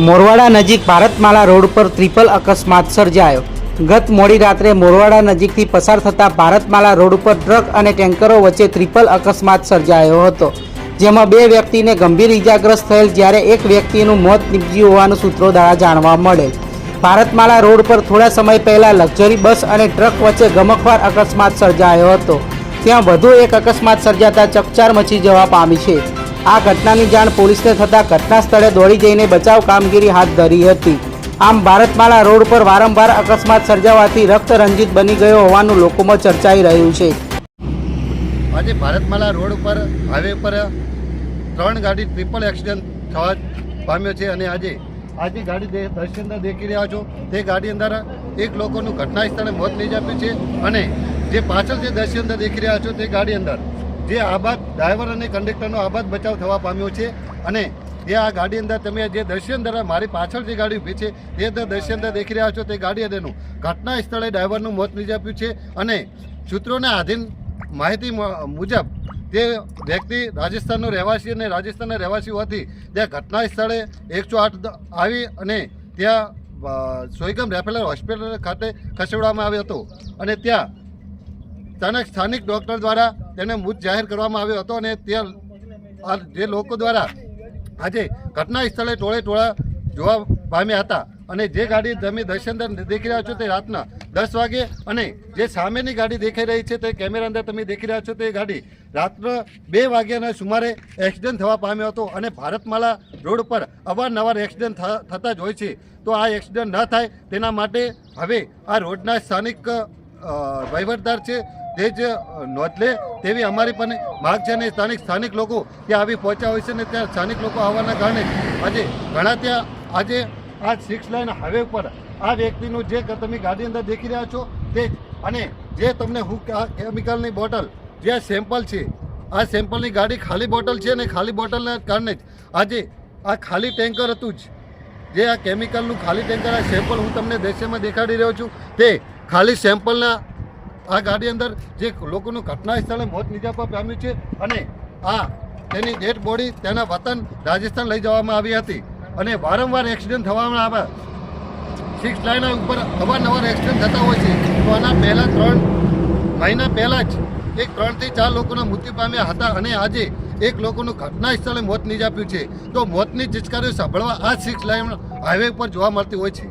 મોરવાડા નજીક ભારતમાલા રોડ પર ટ્રિપલ અકસ્માત સર્જાયો. ગત મોડી રાત્રે મોરવાડા નજીકથી પસાર થતા ભારતમાલા રોડ પર ટ્રક અને ટેન્કરો વચ્ચે ટ્રિપલ અકસ્માત સર્જાયો હતો, જેમાં બે વ્યક્તિને ગંભીર ઇજાગ્રસ્ત થયેલ જ્યારે એક વ્યક્તિનું મોત નીપજ્યું હોવાનું સૂત્રો દ્વારા જાણવા મળેલ. ભારતમાલા રોડ પર થોડા સમય પહેલા લક્ઝરી બસ અને ટ્રક વચ્ચે ગમખવાર અકસ્માત સર્જાયો હતો. ત્યાં વધુ એક અકસ્માત સર્જાતા ચકચાર મચી જવા પામી છે. આ ઘટનાની જાણ પોલીસને થતાં ઘટના સ્થળે દોડી જઈને બચાવ કામગીરી હાથ ધરી હતી. આમ ભારતમાળા રોડ પર વારંવાર અકસ્માત સર્જાવાથી રક્ત રંજિત બની ગયો હોવાનું લોકોમાં ચર્ચાઈ રહ્યું છે. આજે ભારતમાળા રોડ ઉપર હાઈવે પર ત્રણ ગાડી ટ્રિપલ એક્સિડન્ટ થવા પામ્યો છે અને આજે આજે ગાડી દે- દર્શી અંદર દેખી રહ્યા છો. તે ગાડી અંદર એક લોકોનું ઘટના સ્થળે મોત નિજાપ્યું છે અને જે પાછળ જે દર્શી અંદર દેખી રહ્યા છો તે ગાડી અંદર જે આબાદ ડ્રાઈવર અને કંડક્ટરનો આબાદ બચાવ થવા પામ્યો છે અને જે આ ગાડી અંદર તમે જે દર્શી અંદર મારી પાછળ જે ગાડી ઊભી છે, તે અંદર અંદર દેખી રહ્યા છો તે ગાડી અંદરનું ઘટના સ્થળે ડ્રાઈવરનું મોત નિજાપ્યું છે અને સૂત્રોના આધીન માહિતી મુજબ તે વ્યક્તિ રાજસ્થાનનો રહેવાસી અને રાજસ્થાનના રહેવાસી હોવાથી ત્યાં ઘટના સ્થળે એકસો આઠ આવી અને ત્યાં સોયગમ રેફેલર હોસ્પિટલ ખાતે ખસેડવામાં આવ્યો હતો. અને ત્યાં સ્થાનિક સ્થાનિક ડૉક્ટર દ્વારા તેને મૃત જાહેર કરવામાં આવ્યો હતો અને ત્યાં જે લોકો દ્વારા આજે ઘટના સ્થળે ટોળે ટોળા જોવા પામ્યા હતા. અને જે ગાડી તમે દર્શન દેખી રહ્યા છો તે રાતના દસ વાગે અને જે સામેની ગાડી દેખાઈ રહી છે તે કેમેરા અંદર તમે દેખી રહ્યા છો તે ગાડી રાત્રે બે વાગ્યાના સુમારે એક્સિડન્ટ થવા પામ્યો હતો અને ભારતમાલા રોડ પર અવારનવાર એક્સિડન્ટ થતા જ હોય છે. તો આ એક્સિડન્ટ ન થાય તેના માટે હવે આ રોડના સ્થાનિક વહીવટદાર છે તે જ નોંધ લે તેવી અમારી પણ માગ છે અને સ્થાનિક સ્થાનિક લોકો ત્યાં આવી પહોંચ્યા હોય છે અને ત્યાં સ્થાનિક લોકો આવવાના કારણે આજે ઘણા ત્યાં આજે આ સિક્સ લાઇન હાઈવે ઉપર આ વ્યક્તિનું જે તમે ગાડી અંદર દેખી રહ્યા છો તે અને જે તમને હું કેમિકલની બોટલ જે સેમ્પલ છે, આ સેમ્પલની ગાડી ખાલી બોટલ છે અને ખાલી બોટલના કારણે જ. આજે આ ખાલી ટેન્કર હતું જ. જે આ કેમિકલનું ખાલી ટેન્કર આ સેમ્પલ હું તમને દ્રશ્યમાં દેખાડી રહ્યો છું. તે ખાલી સેમ્પલના આ ગાડી અંદર જે લોકોનું ઘટના સ્થળે મોત નિજાપવા પામ્યું છે અને આ તેની ડેડ બોડી તેના વતન રાજસ્થાન લઈ જવામાં આવી હતી. અને વારંવાર એક્સિડન્ટ થવામાં આવે. સિક્સ લાઇન ઉપર અવારનવાર એક્સિડન્ટ થતા હોય છે. તો આના પહેલાં ત્રણ મહિના પહેલાં જ એક ત્રણથી ચાર લોકોના મૃત્યુ પામ્યા હતા અને આજે એક લોકોનું ઘટના સ્થળે મોત નિજાપ્યું છે. તો મોતની ચિચકારીઓ સાંભળવા આ સિક્સ લાઇન હાઈવે ઉપર જોવા મળતી હોય છે.